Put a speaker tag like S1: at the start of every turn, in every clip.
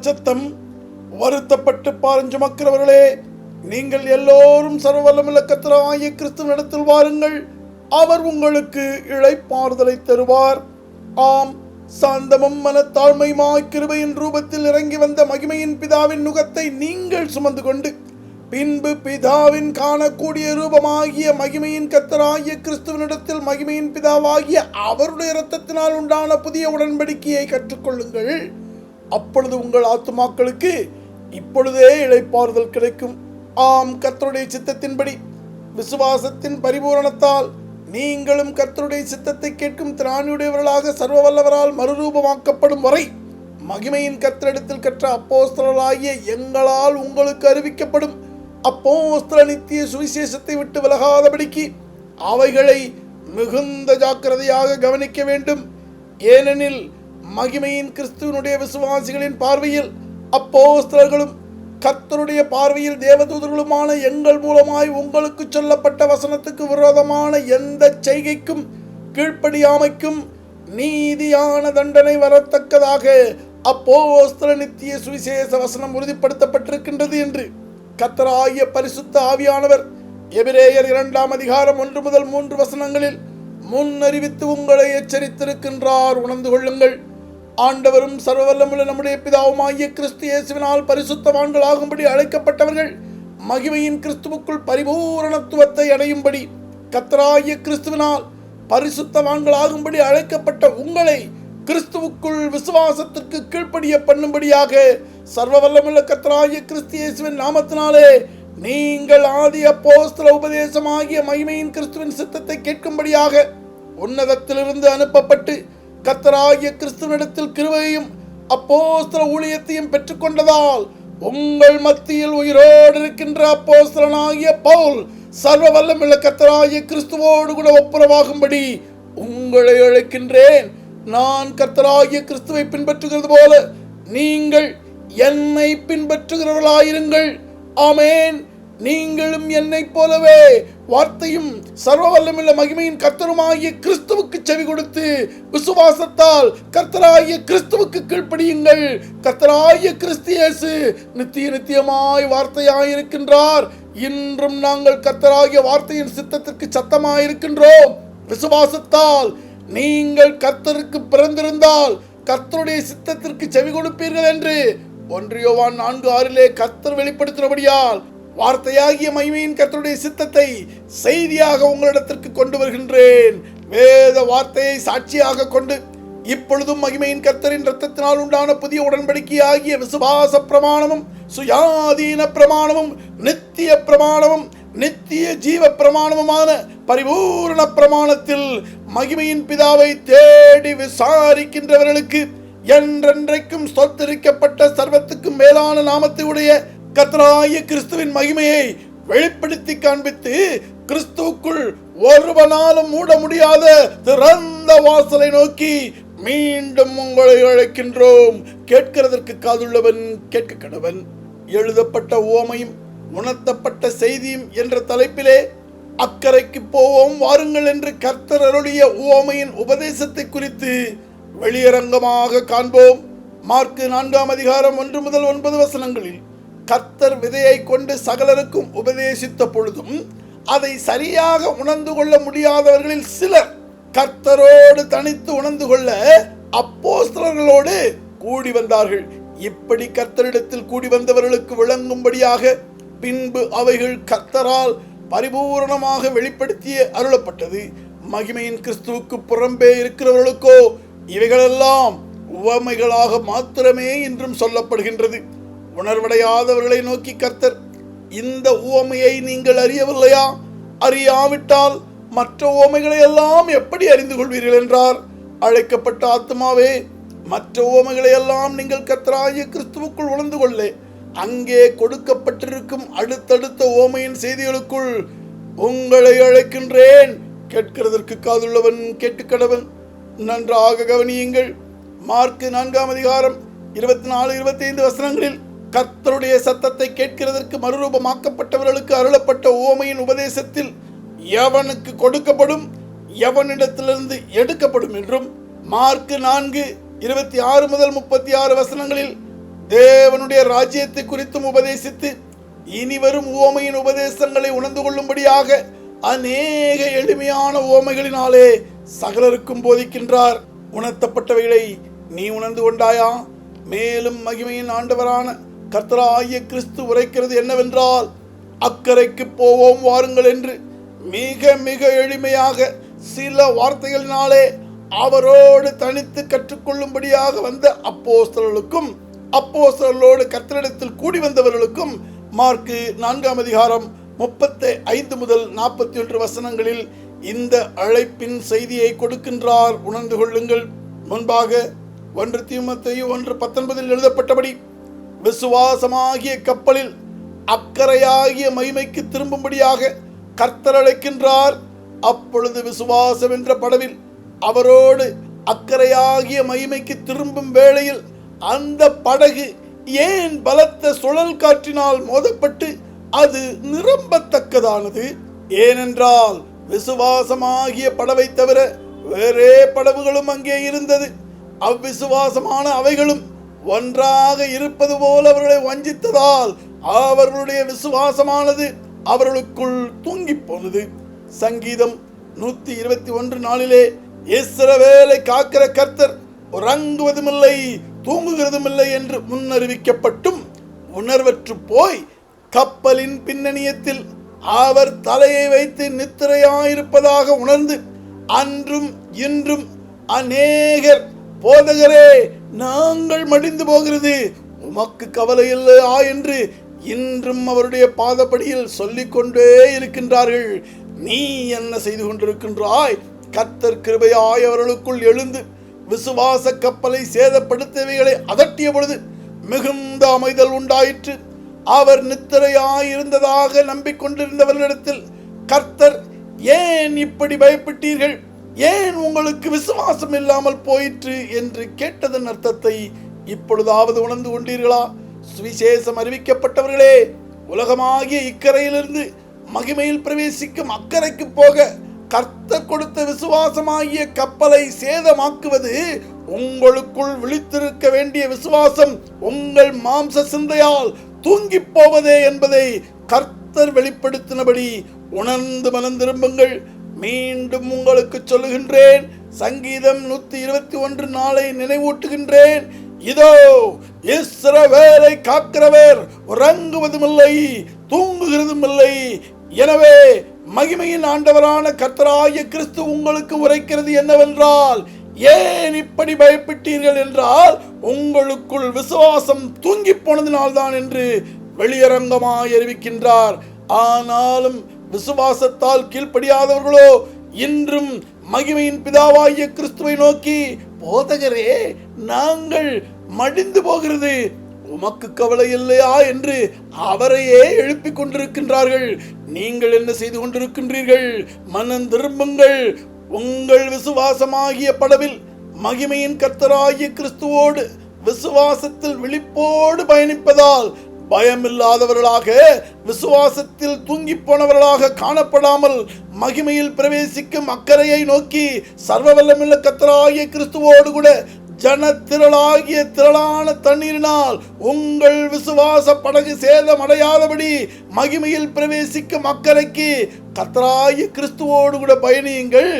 S1: சத்தம் வருத்தப்பட்டு பாரஞ்சு மக்களவர்களே நீங்கள் எல்லோரும் சர்வவல்லமுள்ள கத்தராகிய கிறிஸ்துவனிடத்தில் வாருங்கள். அவர் உங்களுக்கு இழைப்பாறுதலை தருவார். ஆம் சாந்தமும் மனத்தாழ்மையுமாய் கிருபையின் ரூபத்தில் இறங்கி வந்த மகிமையின் பிதாவின் நுகத்தை நீங்கள் சுமந்து கொண்டு பின்பு பிதாவின் காணக்கூடிய ரூபமாகிய மகிமையின் கத்தராகிய கிறிஸ்துவனிடத்தில் மகிமையின் பிதாவாகிய அவருடைய இரத்தத்தினால் உண்டான புதிய உடன்படிக்கையை கற்றுக்கொள்ளுங்கள். அப்பொழுது உங்கள் ஆத்துமாக்களுக்கு இப்பொழுதே இழைப்பாறுதல் கிடைக்கும். ஆம் கர்த்தருடைய சித்தத்தின்படி விசுவாசத்தின் பரிபூரணத்தால் நீங்களும் கர்த்தருடைய சித்தத்தை கேட்கும் திராணியுடையவர்களாக சர்வ வல்லவரால் மறுரூபமாக்கப்படும் வரை மகிமையின் கர்த்தரிடத்தில் கற்ற அப்போஸ்தலராகிய எங்களால் உங்களுக்கு அறிவிக்கப்படும் அப்போஸ்தல நித்திய சுவிசேஷத்தை விட்டு விலகாதபடிக்கு அவைகளை மிகுந்த ஜாக்கிரதையாக கவனிக்க வேண்டும். ஏனெனில் மகிமையின் கிறிஸ்துவனுடைய விசுவாசிகளின் பார்வையில் அப்போஸ்தலர்களும் கர்த்தருடைய பார்வையில் தேவதூதர்களுமான எங்கள் மூலமாய் உங்களுக்கு சொல்லப்பட்ட வசனத்துக்கு விரோதமான எந்த செய்கைக்கும் கீழ்ப்படியாமைக்கும் நீதியான தண்டனை வரத்தக்கதாக அப்போஸ்தல நித்திய சுவிசேஷ வசனம் உறுதிப்படுத்தப்பட்டிருக்கின்றது என்று கத்தராகிய பரிசுத்த ஆவியானவர் எபிரேயர் இரண்டாம் அதிகாரம் ஒன்று முதல் மூன்று வசனங்களில் முன்னறிவித்து உங்களை எச்சரித்திருக்கின்றார். உணர்ந்து கொள்ளுங்கள். ஆண்டவரும் சர்வவல்லமுள்ள நம்முடைய பிதாவுமாகிய கிறிஸ்து இயேசுவினால் பரிசுத்தவான்களாகும்படி அழைக்கப்பட்டவர்கள் மகிமையின் கிறிஸ்துவுக்குள் பரிபூரணத்துவத்தை அடையும்படி கத்தராகிய கிறிஸ்துவினால் பரிசுத்தவான்களாகும்படி அழைக்கப்பட்ட உங்களை கிறிஸ்துவுக்குள் விசுவாசத்திற்கு கீழ்ப்படிய பண்ணும்படியாக சர்வ வல்லமுள்ள கத்தராகிய கிறிஸ்து இயேசுவின் நாமத்தினாலே நீங்கள் ஆதி அப்போஸ்தல உபதேசமாகிய மகிமையின் கிறிஸ்துவின் சித்தத்தை கேட்கும்படியாக உன்னதத்திலிருந்து அனுப்பப்பட்டு கத்தராகிய கிறிஸ்துவனிடத்தில் கிருவையும் அப்போஸ்தல ஊழியத்தையும் பெற்றுக்கொண்டதால் உங்கள் மத்தியில் உயிரோடு இருக்கின்ற அப்போஸ்தலனாகிய பவுல் சர்வ வல்லமுள்ள கத்தராகிய கிறிஸ்துவோடு கூட ஒப்புரவாகும்படி உங்களை அழைக்கின்றேன். நான் கத்தராகிய கிறிஸ்துவை பின்பற்றுகிறது போல நீங்கள் என்னை பின்பற்றுகிறவர்களாயிருங்கள். ஆமேன். நீங்களும் என்னைப் போலவே வார்த்தையும் சர்வ வல்லமுள்ள மகிமையின் கர்த்தருமாகிய கிறிஸ்துவுக்கு செவி கொடுத்து விசுவாசத்தால் கர்த்தராகிய கிறிஸ்துவுக்கு கீழ்ப்படியுங்கள். கர்த்தராகிய கிறிஸ்தியேசு நித்திய நித்தியமாய் வார்த்தையாயிருக்கின்றார். இன்றும் நாங்கள் கர்த்தராகிய வார்த்தையின் சித்தத்திற்கு சத்தமாயிருக்கின்றோம். விசுவாசத்தால் நீங்கள் கர்த்தருக்கு பிறந்திருந்தால் கர்த்தருடைய சித்தத்திற்கு செவி கொடுப்பீர்கள் என்று ஒன்றியோவான் நான்கு ஆறிலே கர்த்தர் வெளிப்படுத்தினபடியால் வார்த்தையாகிய மகிமையின் கர்த்தருடைய சித்தத்தை செய்தியாக உங்களிடத்திற்கு கொண்டு வருகின்றேன். வேத வார்த்தையை சாட்சியாக கொண்டு இப்பொழுதும் மகிமையின் கர்த்தரின் ரத்தத்தினால் உண்டான புதிய உடன்படிக்கை ஆகிய விசுவாச பிரமாணமும் சுயாதீன பிரமாணமும் நித்திய பிரமாணமும் நித்திய ஜீவ பிரமாணமுமான பரிபூரண பிரமாணத்தில் மகிமையின் பிதாவை தேடி விசாரிக்கின்றவர்களுக்கு என்றென்றைக்கும் சொத்தரிக்கப்பட்ட சர்வத்துக்கும் மேலான நாமத்தை உடைய கத்தராய கிறிஸ்துவின் மகிமையை வெளிப்படுத்தி காண்பித்து கிறிஸ்துவுக்குள் ஒருவனாலும் மூட முடியாத திறந்த வாசலை நோக்கி மீண்டும் உங்களை அழைக்கின்றோம். கேட்கிறதற்கு காதுள்ளவன் கேட்க கடவன். எழுதப்பட்ட ஓமையும் உணர்த்தப்பட்ட செய்தியும் என்ற தலைப்பிலே அக்கறைக்கு போவோம். வாருங்கள் என்று கர்த்தர் அருளிய ஓமையின் உபதேசத்தை குறித்து வெளியரங்கமாக காண்போம். மார்க்கு நான்காம் அதிகாரம் ஒன்று முதல் ஒன்பது வசனங்களில் கர்த்தர் விதையை கொண்டு சகலருக்கும் உபதேசித்த பொழுதும் அதை சரியாக உணர்ந்து கொள்ள முடியாதவர்களில் சிலர் கர்த்தரோடு தனித்து உணர்ந்து கொள்ள அப்போஸ்தலர்களோடு கூடி வந்தார்கள். இப்படி கர்த்தரிடத்தில் கூடி வந்தவர்களுக்கு விளங்கும்படியாக பின்பு அவைகள் கர்த்தரால் பரிபூரணமாக வெளிப்படுத்திய அருளப்பட்டது. மகிமையின் கிறிஸ்துவுக்கு புறம்பே இருக்கிறவர்களுக்கோ இவைகளெல்லாம் உவமைகளாக மாத்திரமே இன்றும் சொல்லப்படுகின்றது. உணர்வடையாதவர்களை நோக்கி கர்த்தர் இந்த உவமையை நீங்கள் அறியவில்லையா? அறியாவிட்டால் மற்ற உவமைகளை எல்லாம் எப்படி அறிந்து கொள்வீர்கள் என்றார். அழைக்கப்பட்ட ஆத்மாவே மற்ற உவமைகளை எல்லாம் நீங்கள் கர்த்தராகிய கிறிஸ்துவுக்குள் உணர்ந்து கொள்ளே. அங்கே கொடுக்கப்பட்டிருக்கும் அடுத்தடுத்த ஓமையின் செய்திகளுக்குள் உங்களை அழைக்கின்றேன். கேட்கிறதற்கு காதுள்ளவன் கேட்டுக்கடவன் நன்றாக கவனியுங்கள். மார்க்கு நான்காம் அதிகாரம் இருபத்தி நாலு இருபத்தி ஐந்து வசனங்களில் கர்த்தருடைய சத்தத்தை கேட்கிறதற்கு மறுரூபமாக்கப்பட்டவர்களுக்கு அருளப்பட்ட ஓமையின் உபதேசத்தில் எவனுக்கு கொடுக்கப்படும் எவனிடத்திலிருந்து எடுக்கப்படும் என்றும் மார்க் நான்கு இருபத்தி ஆறு முதல் முப்பத்தி ஆறு வசனங்களில் தேவனுடைய ராஜ்யத்தை குறித்தும் உபதேசித்து இனி வரும் உவமையின் உபதேசங்களை உணர்ந்து கொள்ளும்படியாக அநேக எளிமையான உவமைகளினாலே சகலருக்கும் போதிக்கின்றார். உணர்த்தப்பட்டவைகளை நீ உணர்ந்து கொண்டாயா? மேலும் மகிமையின் ஆண்டவரான கர்த்தராகிய கிறிஸ்து உரைக்கிறது என்னவென்றால் அக்கறைக்கு போவோம் வாருங்கள் என்று மிக மிக எளிமையாக சில வார்த்தைகளினாலே அவரோடு தனித்து கற்றுக்கொள்ளும்படியாக வந்த அப்போஸ்தலர்களுக்கும் அப்போஸ்தலர்களோடு கர்த்தரிடத்தில் கூடி வந்தவர்களுக்கும் மார்க்கு நான்காம் அதிகாரம் முப்பத்தி ஐந்து முதல் நாற்பத்தி ஒன்று வசனங்களில் இந்த அழைப்பின் செய்தியை கொடுக்கின்றார். உணர்ந்து கொள்ளுங்கள். முன்பாக ஒன்று தீமத்தையும் ஒன்று பத்தொன்பதில் எழுதப்பட்டபடி விசுவாசமாகிய கப்பலில் அக்கறையாகிய மகிமைக்கு திரும்பும்படியாக கர்த்தர் அழைக்கின்றார். அப்பொழுது விசுவாசம் என்ற படவில் அவரோடு அக்கறையாகிய மகிமைக்கு திரும்பும் வேளையில் அந்த படகு ஏன் பலத்த சுழல் காற்றினால் மோதப்பட்டு அது நிரம்பத்தக்கதானது? ஏனென்றால் விசுவாசமாகிய படவை தவிர வேறே படவுகளும் அங்கே இருந்தது. அவ்விசுவாசமான அவைகளும் ஒன்றாக இருப்பது போல் அவர்களை வஞ்சித்ததால் அவர்களுடைய விசுவாசமானது அவர்களுக்குள் தூங்கிப் போனது. சங்கீதம் நூத்தி இருபத்தி ஒன்று நாளிலே இஸ்ரவேலை காக்கிற கர்த்தர் உறங்குவதுமில்லை தூங்குகிறதுமில்லை என்று முன்னறிவிக்கப்பட்டும் உணர்வற்று போய் கப்பலின் பின்னணியத்தில் அவர் தலையை வைத்து நித்திரையாயிருப்பதாக உணர்ந்து அன்றும் இன்றும் அநேகர் போதகரே நாங்கள் மடிந்து போகிறது. உமக்கு கவலை இல்லையா என்று இன்றும் அவருடைய பாதப்படியில் சொல்லிக்கொண்டே இருக்கின்றார்கள். நீ என்ன செய்து கொண்டிருக்கின்றாய்? கத்தர் கிருபையாய் அவர்களுக்குள் எழுந்து விசுவாச கப்பலை சேதப்படுத்தியவைகளை அதட்டிய பொழுது மிகுந்த அமைதல் உண்டாயிற்று. அவர் நித்திரையாய் இருந்ததாக நம்பிக்கொண்டிருந்தவர்களிடத்தில் கர்த்தர் ஏன் இப்படி பயப்பட்டீர்கள்? ஏன் உங்களுக்கு விசுவாசம் இல்லாமல் போயிற்று என்று கேட்டதன் அர்த்தத்தை இப்பொழுதாவது உணர்ந்து கொண்டீர்களா? சுவிசேஷம் அறிவிக்கப்பட்டவர்களே உலகமாகிய இக்கரையிலிருந்து மகிமையில் பிரவேசிக்கும் அக்கறைக்கு போக கர்த்தர் கொடுத்த விசுவாசமாகிய கப்பலை சேதமாக்குவது உங்களுக்குள் விழித்திருக்க வேண்டிய விசுவாசம் உங்கள் மாம்ச சிந்தையால் தூங்கி போவதே என்பதை கர்த்தர் வெளிப்படுத்தினபடி உணர்ந்து மனம் திரும்புங்கள். மீண்டும் உங்களுக்கு சொல்லுகின்றேன். சங்கீதம் நூத்தி இருபத்தி ஒன்று நாளை நினைவூட்டுகின்றேன். இதோ இஸ்ரவேலை காக்கிறவர் உறங்குவதுமில்லை தூங்குகிறதுமில்லை. எனவே மகிமையின் ஆண்டவரான கர்த்தராய கிறிஸ்து உங்களுக்கு உரைக்கிறது என்னவென்றால் ஏன் இப்படி பயப்பட்டீர்கள் என்றால் உங்களுக்குள் விசுவாசம் தூங்கி போனதினால்தான் என்று வெளியரங்கமாய் அறிவிக்கின்றார். ஆனாலும் விசுவாசத்தால் கீழ்ப்படியாதவர்களோ இன்றும் மகிமையின் பிதாவாகிய கிறிஸ்துவை நோக்கி போதகரே நாங்கள் மடிந்து போகிறது. உமக்கு கவலை இல்லையா? என்று அவரையே எழுப்பிக் கொண்டிருக்கின்றார்கள். நீங்கள் என்ன செய்து கொண்டிருக்கின்றீர்கள்? மனம் திரும்புங்கள். உங்கள் விசுவாசமாகிய படவில் மகிமையின் கர்த்தராகிய கிறிஸ்துவோடு விசுவாசத்தில் விழிப்போடு பயணிப்பதால் பயமில்லாதவர்களாக விசுவாசத்தில் தூங்கி போனவர்களாக காணப்படாமல் மகிமையில் பிரவேசிக்கும் அக்கறையை நோக்கி சர்வ வல்லமில்ல கத்தராகிய கிறிஸ்துவோடு கூட ஜனத்திரளாகிய திரளான தண்ணீரினால் உங்கள் விசுவாச படகு சேதம் அடையாதபடி மகிமையில் பிரவேசிக்கும் அக்கறைக்கு கத்தராகிய கிறிஸ்துவோடு கூட பயணியுங்கள்.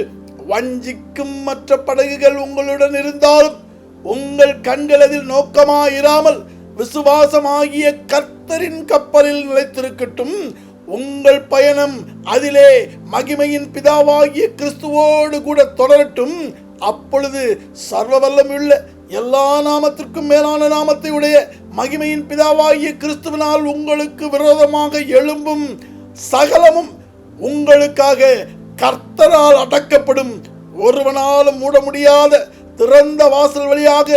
S1: வஞ்சிக்கும் மற்ற படகுகள் உங்களுடன் இருந்தாலும் உங்கள் கண்கள் அதில் நோக்கமாயிராமல் விசுவாசமாகிய கர்த்தரின் கப்பலில் நிலைத்திருக்கட்டும். உங்கள் பயணம் அதிலே மகிமையின் பிதாவாகிய கிறிஸ்துவோடு கூட தொடரட்டும். அப்பொழுது சர்வ வல்லமுள்ள எல்லா நாமத்திற்கும் மேலான நாமத்தை உடைய மகிமையின் பிதாவாகிய கிறிஸ்துவனால் உங்களுக்கு விரோதமாக எழும்பும் சகலமும் உங்களுக்காக கர்த்தரால் அடக்கப்படும். ஒருவனாலும் மூட முடியாத திறந்த வாசல் வழியாக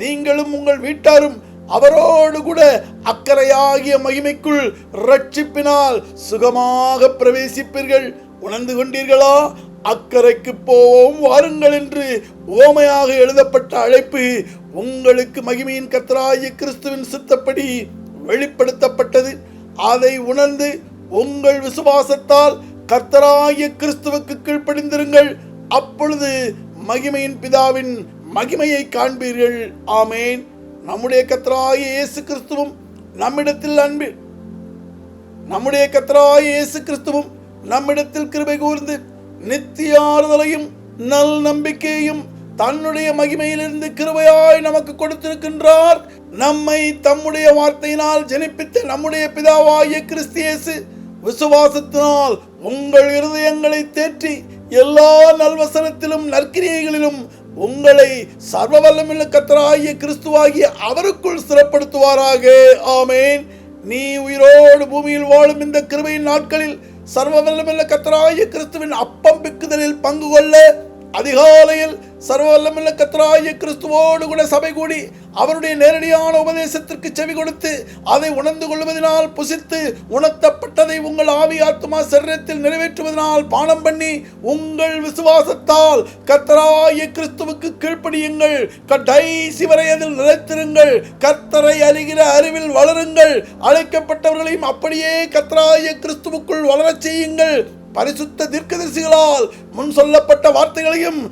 S1: நீங்களும் உங்கள் வீட்டாரும் அவரோடு கூட அக்கறையாகிய மகிமைக்குள் ரட்சிப்பினால் சுகமாக பிரவேசிப்பீர்கள். உணர்ந்து கொண்டீர்களா? அக்கறைக்கு போவோம் வாருங்கள் என்று ஓமையாக எழுதப்பட்ட அழைப்பு உங்களுக்கு மகிமையின் கத்தராய கிறிஸ்துவின் சித்தப்படி வெளிப்படுத்தப்பட்டது. அதை உணர்ந்து உங்கள் விசுவாசத்தால் கர்த்தராகிய கிறிஸ்துவுக்கு கீழ்ப்படிந்திருங்கள். அப்பொழுது மகிமையின் பிதாவின் மகிமையை காண்பீர்கள். ஆமேன். நம்முடைய கத்தராகிய இயேசு கிறிஸ்துவும் நம்மிடத்தில் அன்பு நம்முடைய கத்தராகிய இயேசு கிறிஸ்துவும் நம்மிடத்தில் கிருபை கூர்ந்து நித்திய ஆறுதலையும் நல் நம்பிக்கையையும் தன்னுடைய மகிமையிலிருந்து கிருபையாய் நமக்கு கொடுத்திருக்கின்றார். நம்மை தம்முடைய வார்த்தையினால் ஜனிப்பித்த நம்முடைய பிதாவாகிய கிறிஸ்தியேசு விசுவாசத்தினால் உங்கள் இருதயங்களை தேற்றி எல்லா நல்வசனத்திலும் நற்கிரியைகளிலும் உங்களை சர்வ வல்லமில்ல கத்தராகிய கிறிஸ்துவாகிய அவருக்குள் சிறப்படுத்துவாராக. ஆமேன். நீ உயிரோடு பூமியில் வாழும் இந்த கிருபையின் நாட்களில் சர்வ வல்லமில்ல கத்தராகிய கிறிஸ்துவின் அப்பம் பிக்குதலில் பங்கு கொள்ள அதிகாலையில் சர்வ கத்ராய கிறிஸ்துவோடு கூட சபை கூடி அவருடைய நேரடியான உபதேசத்திற்கு செவி கொடுத்து அதை உணர்ந்து கொள்வதனால் புசித்து உணர்த்தப்பட்டதை உங்கள் ஆவி ஆத்மா சரீரத்தில் நிறைவேற்றுவதனால் பானம் பண்ணி உங்கள் விசுவாசத்தால் கத்தராய கிறிஸ்துவுக்கு கீழ்ப்படியுங்கள். கடைசி வரை அதில் நிலைத்திருங்கள். கத்தரை அறிகிற அறிவில் வளருங்கள். அழைக்கப்பட்டவர்களையும் அப்படியே கத்தராய கிறிஸ்துவுக்குள் வளரச் செய்யுங்கள். பரிசுத்த தீர்க்கதரிசிகளால் முன் சொல்லப்பட்ட வார்த்தைகளையும்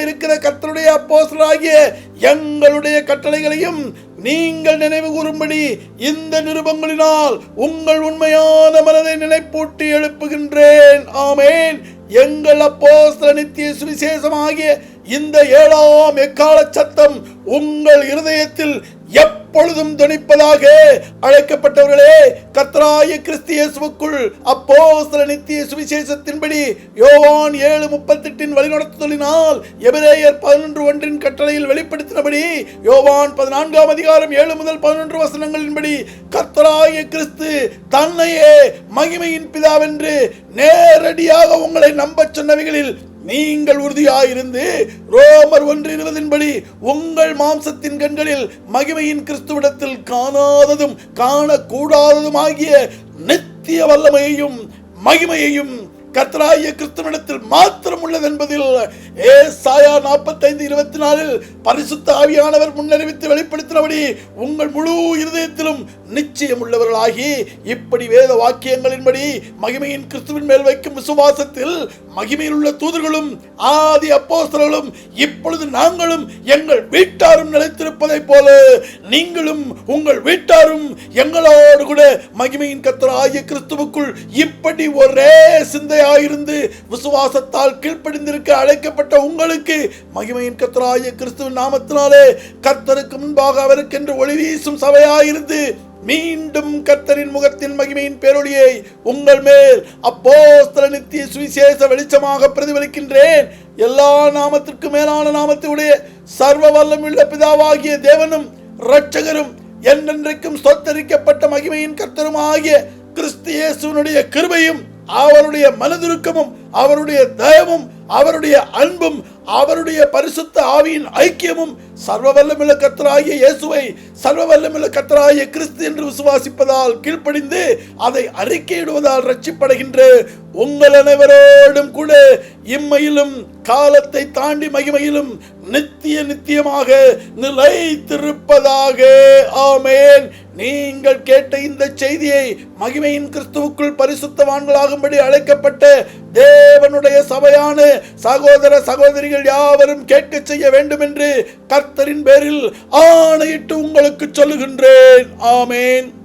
S1: இருக்கிற கர்த்தருடைய அப்போசராகிய எங்களுடைய கட்டளைகளையும் நீங்கள் நினைவு கூறும்படி இந்த நிருபங்களினால் உங்கள் உண்மையான மனதை நினைப்பூட்டி எழுப்புகின்றேன். ஆமேன். எங்கள் அப்போஸ்தல நித்திய சுவிசேஷமாகிய இந்த ஏழாம் எக்கால சத்தம் உங்கள் இருதயத்தில் எப்பொழுதும் துணிப்பதாக அழைக்கப்பட்டவர்களே கத்ராய கிறிஸ்தியேசுக்குள் சில நித்திய சுவிசேஷத்தின்படி யோவான் ஏழு முப்பத்தெட்டின் வழிநடத்துதலினால் எபிரேயர் பதினொன்று ஒன்றின் கட்டளையில் வெளிப்படுத்தினபடி யோவான் பதினான்காம் அதிகாரம் ஏழு முதல் பதினொன்று வசனங்களின்படி கத்ராய கிறிஸ்து தன்னையே மகிமையின் பிதாவென்று நேரடியாக உங்களை நம்பச் சொன்னவைகளில் நீங்கள் உறுதியாயிருந்து ரோமர் ஒன்று இருபதின்படி உங்கள் மாம்சத்தின் கண்களில் மகிமையின் கிறிஸ்துவிடத்தில் காணாததும் காணக்கூடாததும் ஆகிய நித்திய வல்லமையையும் மகிமையையும் கர்த்தராகிய கிறிஸ்துவனிடத்தில் மாத்திரம் உள்ளது என்பதில் ஏ சாயா நாற்பத்தைந்து இருபத்தி நாலில் பரிசுத்த ஆவியானவர் முன்னறிவித்து வெளிப்படுத்தினபடி உங்கள் முழு இருதயத்திலும் நிச்சயம் உள்ளவர்களாகி இப்படி வேத வாக்கியங்களின்படி மகிமையின் கிறிஸ்துவின் மேல் வைக்கும் விசுவாசத்தில் மகிமையில் உள்ள தூதர்களும் ஆதி அப்போஸ்தலர்களும் இப்பொழுது நாங்களும் எங்கள் வீட்டாரும் நிலைத்திருப்பதைப் போல நீங்களும் உங்கள் வீட்டாரும் எங்களோடு கூட மகிமையின் கத்தராகிய கிறிஸ்துவுக்குள் இப்படி ஒரே பிள்ளையாயிருந்து விசுவாசத்தால் கீழ்ப்படிந்திருக்க அழைக்கப்பட்ட உங்களுக்கு மகிமையின் கத்தராய கிறிஸ்துவின் நாமத்தினாலே கர்த்தருக்கு முன்பாக அவருக்கென்று ஒளி வீசும் சபையாயிருந்து மீண்டும் கர்த்தரின் முகத்தின் மகிமையின் பேரொழியை உங்கள் மேல் அப்போ நித்திய சுவிசேஷ வெளிச்சமாக பிரதிபலிக்கின்றேன். எல்லா நாமத்திற்கு மேலான நாமத்தினுடைய சர்வ வல்லமுள்ள பிதாவாகிய தேவனும் இரட்சகரும் என்றென்றைக்கும் சொத்தரிக்கப்பட்ட மகிமையின் கர்த்தரும் ஆகிய கிறிஸ்து இயேசுனுடைய கிருபையும் அவருடைய மனதுருக்கமும் அவருடைய தயவும் அவருடைய அன்பும் அவருடைய பரிசுத்த ஆவியின் ஐக்கியமும் சர்வ வல்லமுள்ள கத்தராகிய இயேசுவை சர்வ வல்லமுள்ள கத்தராகிய கிறிஸ்து என்று விசுவாசிப்பதால் கீழ்ப்படிந்து அதை அறிக்கையிடுவதால் ரட்சிப்படைகின்ற உங்கள் அனைவரோடும் கூட இம்மையிலும் காலத்தை தாண்டி மகிமையிலும் நித்திய நித்தியமாக நிலைத்திருப்பதாக. ஆமேன். நீங்கள் கேட்ட இந்த செய்தியை மகிமையின் கிறிஸ்துவுக்குள் பரிசுத்தவான்களாகும்படி அழைக்கப்பட்ட தேவனுடைய சபையான சகோதர சகோதரிகள் யாவரும் கேட்க செய்ய வேண்டும் என்று கர்த்தரின் பேரில் ஆணையிட்டு உங்களுக்கு சொல்லுகின்றேன். ஆமேன்.